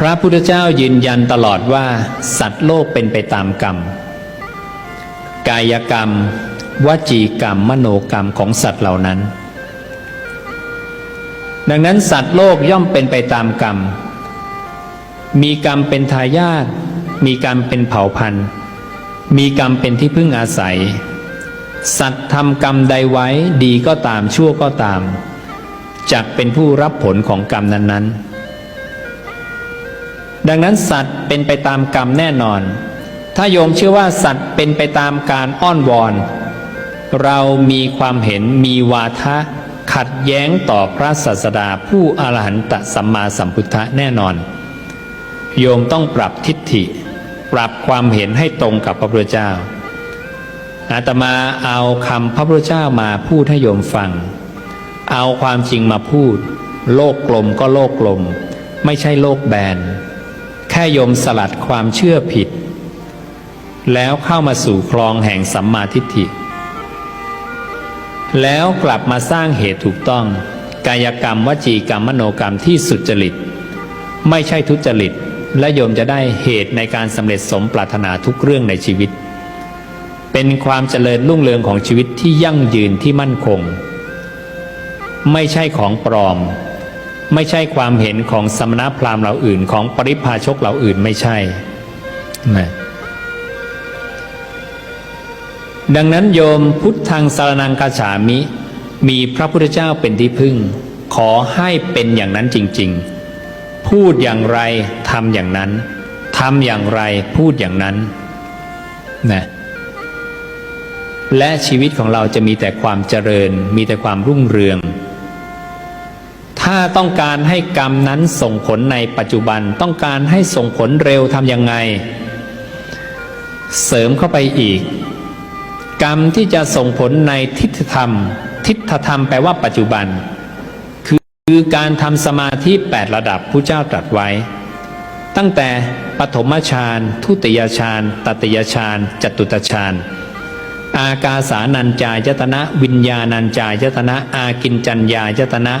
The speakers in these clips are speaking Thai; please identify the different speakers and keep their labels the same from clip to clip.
Speaker 1: พระพุทธเจ้ายืนยันตลอดว่า สัตว์โลกเป็นไปตามกรรม กายกรรม วจีกรรม มโนกรรมของสัตว์เหล่านั้น ดังนั้นสัตว์โลกย่อมเป็นไปตามกรรม มีกรรมเป็นทายาทมีกรรมเป็นเผ่าพันธุ์ มีกรรมเป็นที่พึ่งอาศัย สัตว์ทำกรรมใดไว้ดีก็ตามชั่วก็ตามจักเป็นผู้รับผลของกรรมนั้นๆ ดังนั้นสัตว์เป็นไปตามกรรมแน่นอน ถ้าโยมเชื่อว่าสัตว์เป็นไปตามการอ้อนวอน เรามีความเห็นมีวาทะขัดแย้งต่อพระศาสดาผู้อรหันตสัมมาสัมพุทธะแน่นอน โยมต้องปรับทิฏฐิ ปรับความเห็นให้ตรงกับพระพุทธเจ้าอาตมาเอาคำพระพุทธเจ้ามาพูดให้โยมฟัง เอาความจริงมาพูด โลกกลมก็โลกกลม ไม่ใช่โลกแบน ค่โยมสลัดความเชื่อผิด แล้วเข้ามาสู่คลองแห่งสัมมาทิฏฐิ แล้วกลับมาสร้างเหตุถูกต้อง กายกรรมวจีกรรมมโนกรรมที่สุจริต ไม่ใช่ทุจริต และโยมจะได้เหตุในการสำเร็จสมปรารถนาทุกเรื่องในชีวิต เป็นความเจริญรุ่งเรืองของชีวิตที่ยั่งยืนที่มั่นคง ไม่ใช่ของปลอม ไม่ใช่ความเห็นของสมณพราหมณ์เหล่าอื่น ของปริพาชกเหล่าอื่นไม่ใช่นะดังนั้นโยมพุทธังสารนังคาฉามิ มีพระพุทธเจ้าเป็นที่พึ่ง ขอให้เป็นอย่างนั้นจริง ๆ พูดอย่างไรทำอย่างนั้นทำอย่างไรพูดอย่างนั้นนะและชีวิตของเราจะมีแต่ความเจริญ มีแต่ความรุ่งเรือง ถ้าต้องการให้กรรมนั้นส่งผลในปัจจุบันต้องการให้ส่งผลเร็วทำยังไง เสริมเข้าไปอีก กรรมที่จะส่งผลในทิฏฐธรรม ทิฏฐธรรมแปลว่าปัจจุบัน คือการทำสมาธิแปดระดับผู้เจ้าตรัสไว้ ตั้งแต่ปฐมฌานทุติยฌานตติยฌานจตุตฌานอากาสานัญจายตนะ วิญญาณัญจายตนะ อากินจัญญายตนะ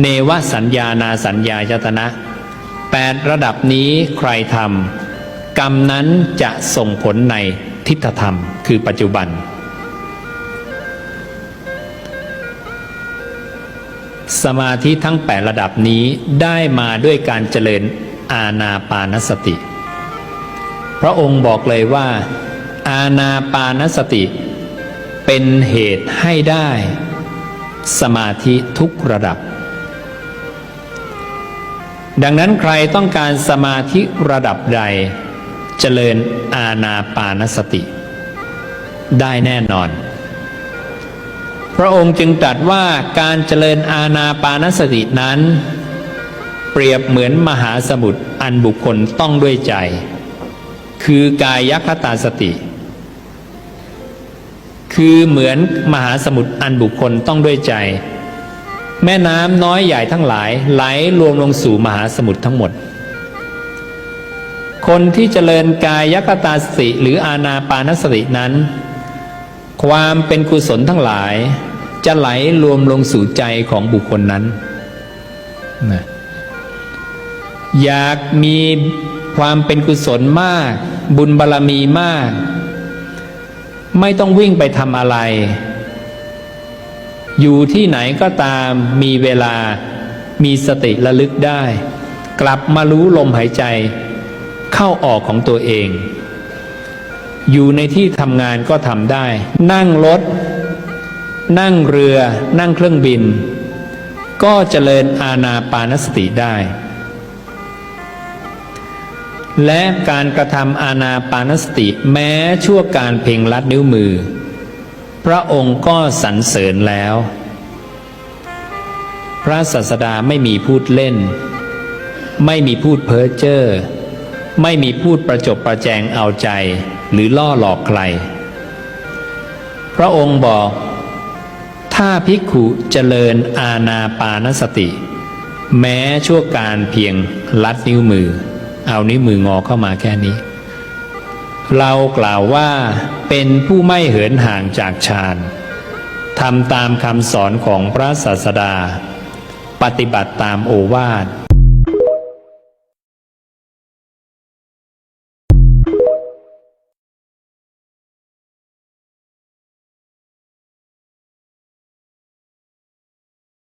Speaker 1: เนวสัญญานาสัญญายตนะแปดระดับนี้ใครทำกรรมนั้นจะส่งผลในทิฏฐธรรม คือปัจจุบัน สมาธิทั้งแปดระดับนี้ได้มาด้วยการเจริญอาณาปานสติ พระองค์บอกเลยว่า อาณาปานสติ เป็นเหตุให้ได้ สมาธิทุกระดับ ดังนั้นใครต้องการสมาธิระดับใด เจริญอาณาปานสติ ได้แน่นอน พระองค์จึงตรัสว่าการเจริญอาณาปานสตินั้น เปรียบเหมือนมหาสมุทรอันบุคคลต้องด้วยใจ คือกายคตาสติ คือเหมือนมหาสมุทรอันบุคคลต้องด้วยใจ แม่น้ำน้อยใหญ่ทั้งหลาย ไหลรวมลงสู่มหาสมุทรทั้งหมด คนที่เจริญกายยคตาสติหรืออาณาปานสตินั้น ความเป็นกุศลทั้งหลาย จะไหลรวมลงสู่ใจของบุคคลนั้นนะอยากมีความเป็นกุศลมาก บุญบารรมีมาก ไม่ต้องวิ่งไปทำอะไร อยู่ที่ไหนก็ตามมีเวลา มีสติระลึกได้ กลับมารู้ลมหายใจ เข้าออกของตัวเอง อยู่ในที่ทำงานก็ทำได้ นั่งรถ นั่งเรือ นั่งเครื่องบิน ก็เจริญอาณาปานสติได้ และการกระทำอาณาปานสติแม้ชั่วการเพ่งลัดนิ้วมือ พระองค์ก็สรรเสริญแล้ว พระศาสดาไม่มีพูดเล่น ไม่มีพูดเพ้อเจ้อไม่มีพูดประจบประแจงเอาใจหรือล่อหลอกใคร พระองค์บอก ถ้าภิกขุเจริญอาณาปานสติ แม้ชั่วการเพียงลัดนิ้วมือ เอานิ้วมืองอเข้ามาแค่นี้ เรากล่าวว่าเป็นผู้ไม่เหินห่างจากฌานทำตามคำสอนของพระศาสดา ปฏิบัติตามโอวาท